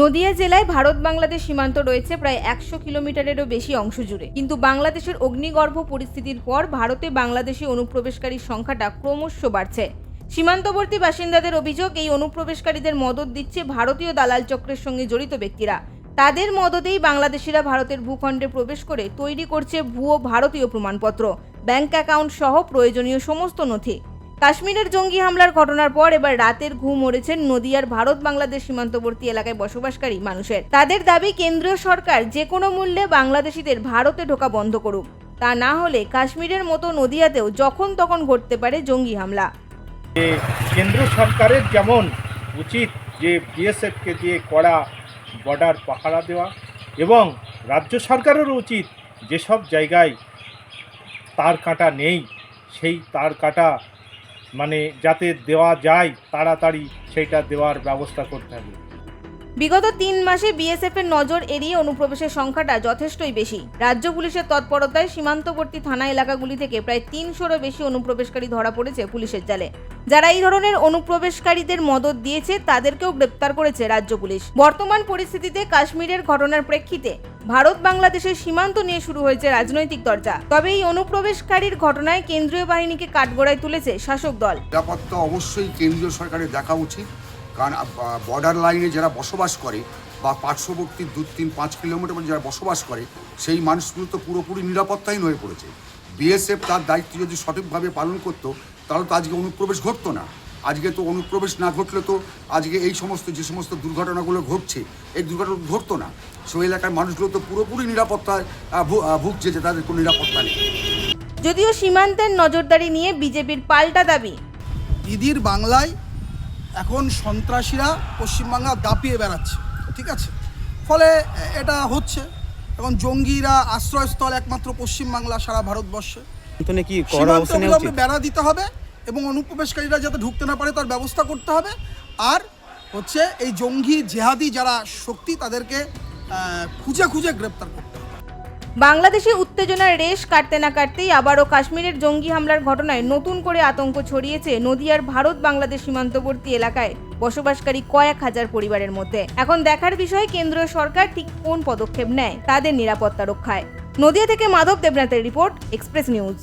নদিয়া জেলায় ভারত বাংলাদেশ সীমান্ত রয়েছে প্রায় একশো কিলোমিটারেরও বেশি অংশ জুড়ে। কিন্তু বাংলাদেশের অগ্নিগর্ভ পরিস্থিতির পর ভারতে বাংলাদেশি অনুপ্রবেশকারীর সংখ্যাটা ক্রমশ বাড়ছে। সীমান্তবর্তী বাসিন্দাদের অভিযোগ, এই অনুপ্রবেশকারীদের মদত দিচ্ছে ভারতীয় দালাল চক্রের সঙ্গে জড়িত ব্যক্তিরা। তাদের মদতেই বাংলাদেশিরা ভারতের ভূখণ্ডে প্রবেশ করে তৈরি করছে ভুয়ো ভারতীয় প্রমাণপত্র, ব্যাংক অ্যাকাউন্ট সহ প্রয়োজনীয় সমস্ত নথি। কাশ্মীরের জঙ্গি হামলার ঘটনার পর এবার রাতের ঘুম মরেছেন নদিয়ার ভারত বাংলাদেশ সীমান্তবর্তী এলাকায় বসবাসকারী মানুষের। তাদের দাবি, কেন্দ্রীয় সরকার যে কোনো মূল্যে বাংলাদেশিদের ভারতে ঢোকা বন্ধ করুক। তা না হলে কাশ্মীরের মতো নদিয়াতেও যখন তখন ঘটতে পারে জঙ্গি হামলা। কেন্দ্র সরকারের যেমন উচিত যে বিএসএফকে দিয়ে কড়া বর্ডার পাহারা দেওয়া এবং রাজ্য সরকারেরও উচিত যেসব জায়গায় তার কাটা নেই, সেই তার কাটা মানে যাতে দেওয়া যায় তাড়াতাড়ি সেইটা দেওয়ার ব্যবস্থা করতে হবে। বিগত তিন মাসে বিএসএফ এর নজর এড়িয়ে অনুপ্রবেশের সংখ্যাটা যথেষ্টই বেশি। রাজ্য পুলিশের তৎপরতায় সীমান্তবর্তী থানা এলাকাগুলি থেকে প্রায় তিনশোরও বেশি অনুপ্রবেশকারী ধরা পড়েছে পুলিশের জালে। যারা এই ধরনের অনুপ্রবেশকারীদের মদত দিয়েছে, তাদেরকেও গ্রেপ্তার করেছে রাজ্য পুলিশ। বর্তমান পরিস্থিতিতে কাশ্মীরের ঘটনার প্রেক্ষিতে ভারত বাংলাদেশের সীমান্ত নিয়ে শুরু হয়েছে রাজনৈতিক দরজা। তবে এই অনুপ্রবেশকারীর ঘটনায় কেন্দ্রীয় বাহিনীকে কাঠগড়ায় তুলেছে শাসক দল। নিরাপত্তা অবশ্যই কেন্দ্রীয় সরকারের দেখা উচিত। কারণ বর্ডার লাইনে যারা বসবাস করে বা পার্শ্ববর্তী দু তিন পাঁচ কিলোমিটার পর্যন্ত যারা বসবাস করে সেই মানুষগুলো তো পুরোপুরি নিরাপত্তাহীন হয়ে পড়েছে। বিএসএফ তার দায়িত্ব যদি সঠিকভাবে পালন করতো তাহলে তো আজকে অনুপ্রবেশ ঘটতো না। আজকে তো অনুপ্রবেশ না ঘটলে তো আজকে এই সমস্ত যে সমস্ত দুর্ঘটনাগুলো ঘটছে এই দুর্ঘটনা ঘটতো না। সেই এলাকার মানুষগুলো তো পুরোপুরি নিরাপত্তায় ভু- ভুগছে যে তাদের কোনো নিরাপত্তা নেই। যদিও সীমান্তের নজরদারি নিয়ে বিজেপির পাল্টা দাবি। দিদির বাংলায় এখন সন্ত্রাসীরা পশ্চিমবাংলা দাপিয়ে বেড়াচ্ছে ঠিক আছে? ফলে এটা হচ্ছে। এখন জঙ্গিরা আশ্রয়স্থল একমাত্র পশ্চিমবাংলা সারা ভারতবর্ষে। বেড়া দিতে হবে এবং অনুপ্রবেশকারীরা যাতে ঢুকতে না পারে তার ব্যবস্থা করতে হবে। আর হচ্ছে এই জঙ্গি জেহাদি যারা শক্তি তাদেরকে খুঁজে খুঁজে গ্রেপ্তার করতে বাংলাদেশে উত্তেজনার রেশ কাটতে না কাটতেই আবারও কাশ্মীরের জঙ্গি হামলার ঘটনায় নতুন করে আতঙ্ক ছড়িয়েছে নদিয়ার ভারত বাংলাদেশ সীমান্তবর্তী এলাকায়। বসবাসকারী কয়েক হাজার পরিবারের মধ্যে। এখন দেখার বিষয়, কেন্দ্রীয় সরকার ঠিক কোন পদক্ষেপ নেয় তাদের নিরাপত্তা রক্ষায়। নদিয়া থেকে মাধব দেবনাথের রিপোর্ট, এক্সপ্রেস নিউজ।